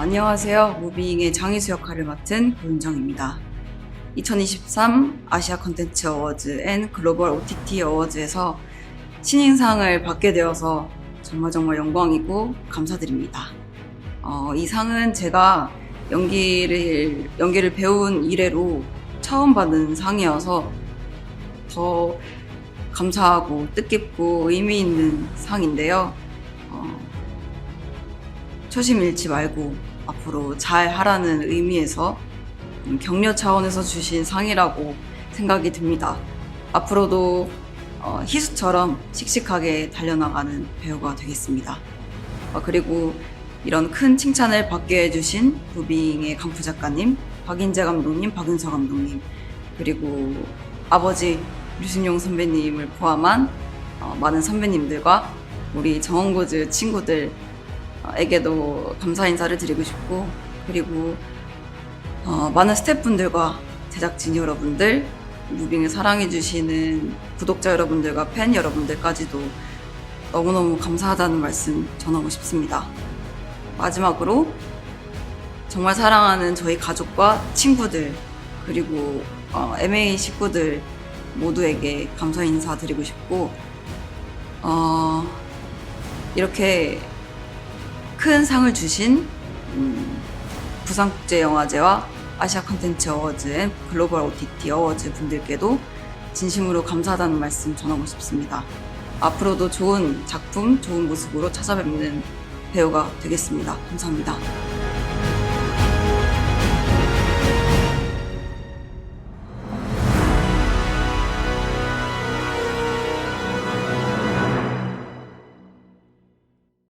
안녕하세요. 무빙의 장희수 역할을 맡은 고윤정입니다. 2023 아시아 컨텐츠 어워즈 앤 글로벌 OTT 어워즈에서 신인상을 받게 되어서 정말 정말 영광이고 감사드립니다. 어, 이 상은 제가 연기를, 연기를 배운 이래로 처음 받은 상이어서 더 감사하고 뜻깊고 의미 있는 상인데요. 어, 초심 잃지 말고 앞으로 잘 하라는 의미에서 음, 격려 차원에서 주신 상이라고 생각이 듭니다. 앞으로도 어, 희수처럼 씩씩하게 달려나가는 배우가 되겠습니다. 어, 그리고 이런 큰 칭찬을 받게 해주신 무빙의 강프 작가님, 박인재 감독님, 박은서 감독님, 그리고 아버지 류승용 선배님을 포함한 어, 많은 선배님들과 우리 정원고즈 친구들 에게도 감사 인사를 드리고 싶고 그리고 어, 많은 스태프분들과 제작진 여러분들, 무빙을 사랑해주시는 구독자 여러분들과 팬 여러분들까지도 너무너무 감사하다는 말씀 전하고 싶습니다. 마지막으로 정말 사랑하는 저희 가족과 친구들 그리고 어, MA 식구들 모두에게 감사 인사드리고 싶고 어, 이렇게 큰 상을 주신 음, 부산국제영화제와 아시아 컨텐츠 어워즈 앤 글로벌 OTT 어워즈 분들께도 진심으로 감사하다는 말씀 전하고 싶습니다. 앞으로도 좋은 작품, 좋은 모습으로 찾아뵙는 배우가 되겠습니다. 감사합니다.